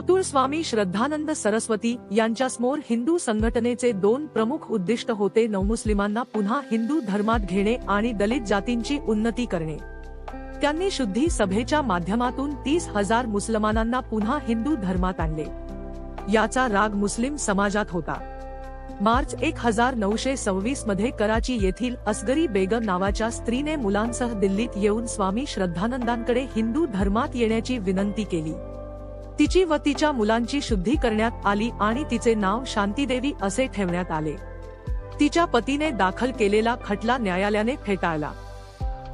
स्वामी श्रद्धानंद सरस्वती यांच्यासमोर हिंदू संघटनेचे दोन प्रमुख उद्दिष्ट होते नवमुस्लिमांना पुन्हा हिंदू धर्मात घेणे आणि दलित जातींची उन्नती करणे. त्यांनी शुद्धी सभेच्या माध्यमातून तीस हजार मुसलमानांना पुन्हा हिंदू धर्मात आणले. याचा राग मुस्लिम समाजात होता. मार्च एक हजार नऊशे सव्वीसमध्ये कराची येथील असगरी बेगम नावाच्या स्त्रीने मुलांसह दिल्लीत येऊन स्वामी श्रद्धानंदांकडे हिंदू धर्मात येण्याची विनंती केली. तिची व तिच्या मुलांची शुद्धी करण्यात आली आणि तिचे नाव शांतीदेवी असे ठेवण्यात आले. तिच्या पतीने दाखल केलेला खटला न्यायालयाने फेटाळला.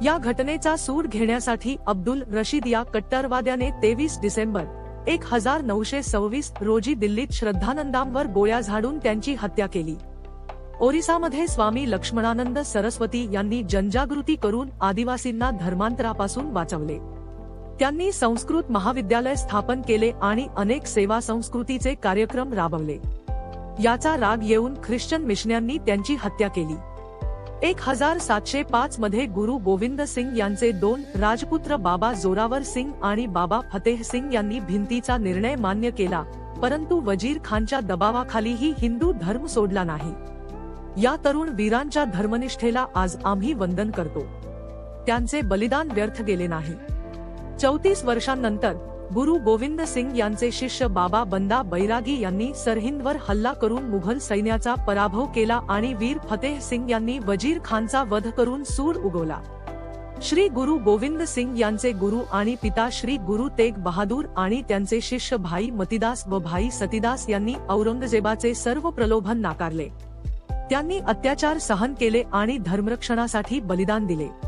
या घटनेचा सूड घेण्यासाठी अब्दुल रशीद या कट्टरवाद्याने तेवीस डिसेंबर एक हजार नऊशे सव्वीस रोजी दिल्लीत श्रद्धानंदांवर गोळ्या झाडून त्यांची हत्या केली. ओरिसामध्ये स्वामी लक्ष्मणानंद सरस्वती यांनी जनजागृती करून आदिवासींना धर्मांतरापासून वाचवले. त्यांनी संस्कृत महाविद्यालय स्थापन केले आणि अनेक सेवा संस्कृतीचे कार्यक्रम राबवले. याचा राग येऊन ख्रिश्चन मिशन्यांनी त्यांची हत्या केली. एक हजार सातशे पाच मध्ये गुरु गोविंद सिंग यांचे दोन राजपुत्र बाबा जोरावर सिंग आणि बाबा फतेह सिंग यांनी भिंतीचा निर्णय मान्य केला परंतु वजीर खानच्या दबावाखालीही हिंदू धर्म सोडला नाही. या तरुण वीरांच्या धर्मनिष्ठेला आज आम्ही वंदन करतो. त्यांचे बलिदान व्यर्थ गेले नाही. चौतीस वर्षांनंतर गुरु गोविंद सिंग यांचे शिष्य बाबा बंदा बैरागी यांनी सरहिंदवर हल्ला करून मुघल सैन्याचा पराभव केला आणि वीर फतेह सिंग यांनी वजीर खानचा वध करून सूर उगवला. श्री गुरु गोविंद सिंग यांचे गुरु आणि पिता श्री गुरु तेग बहादूर आणि त्यांचे शिष्य भाई मतिदास व भाई सतीदास यांनी औरंगजेबाचे सर्व प्रलोभन नाकारले. त्यांनी अत्याचार सहन केले आणि धर्मरक्षणासाठी बलिदान दिले.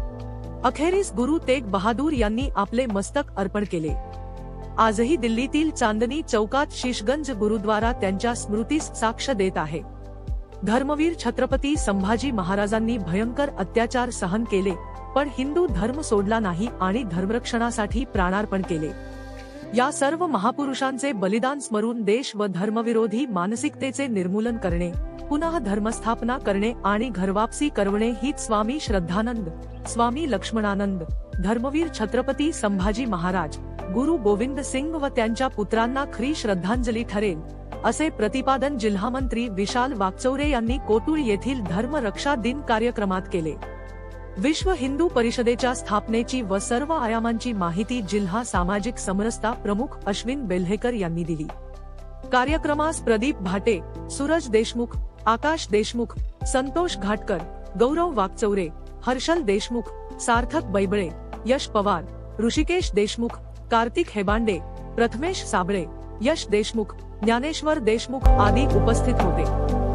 अखेरीस गुरु तेग बहादूर यांनी आपले मस्तक अर्पण केले. आजही दिल्लीतील चांदनी चौकात शीशगंज गुरुद्वारा त्यांच्या स्मृतीस साक्ष देत आहे. धर्मवीर छत्रपती संभाजी महाराजांनी भयंकर अत्याचार सहन केले पण हिंदू धर्म सोडला नाही आणि धर्मरक्षणासाठी प्राणार्पण केले. या सर्व महापुरुषांचे बलिदान स्मरून देश व धर्मविरोधी मानसिकतेचे निर्मूलन करणे पुनः धर्मस्थापना करणे आणि घरवापसी करवणे हीच स्वामी श्रद्धानंद स्वामी लक्ष्मणानंद धर्मवीर छत्रपती संभाजी महाराज गुरु गोविंद सिंग व त्यांच्या पुत्रांना खरी श्रद्धांजली ठरेल असे प्रतिपादन जिल्हामंत्री विशाल वाकचौरे यांनी कोटुळ येथील धर्म रक्षा दिन कार्यक्रमात केले. विश्व हिंदू परिषदेच्या स्थापनेची व सर्व आयामांची माहिती जिल्हा सामाजिक समरसता प्रमुख अश्विन बेल्हेकर यांनी दिली. कार्यक्रमास प्रदीप भाटे सूरज देशमुख आकाश देशमुख संतोष घाटकर गौरव वाकचौरे हर्षल देशमुख सार्थक बैबळे यश पवार ऋषिकेश देशमुख कार्तिक हेबांडे प्रथमेश साबळे यश देशमुख ज्ञानेश्वर देशमुख आदी उपस्थित होते.